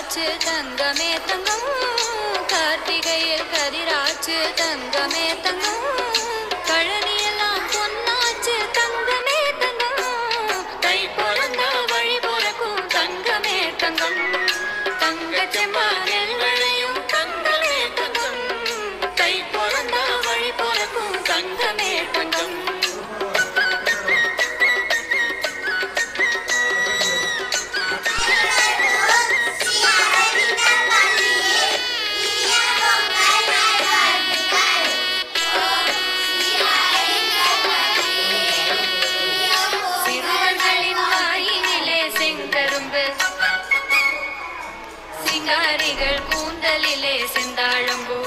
கதிராச்சு தங்கமே தங்கம். கார்த்திகையில் கதிராச்சு தங்கமே தங்கம். பழனியெல்லாம் பொன்னாச்சு தங்கமே தங்கம். கை பிறந்த வழி பிறக்கும் தங்கமே தங்கம். தங்க செம்மாயும் தங்கமே தங்கம். கை பிறந்த வழி பிறக்கும் தங்க மணிகள் கூந்தலிலே செந்தாழம்பூ.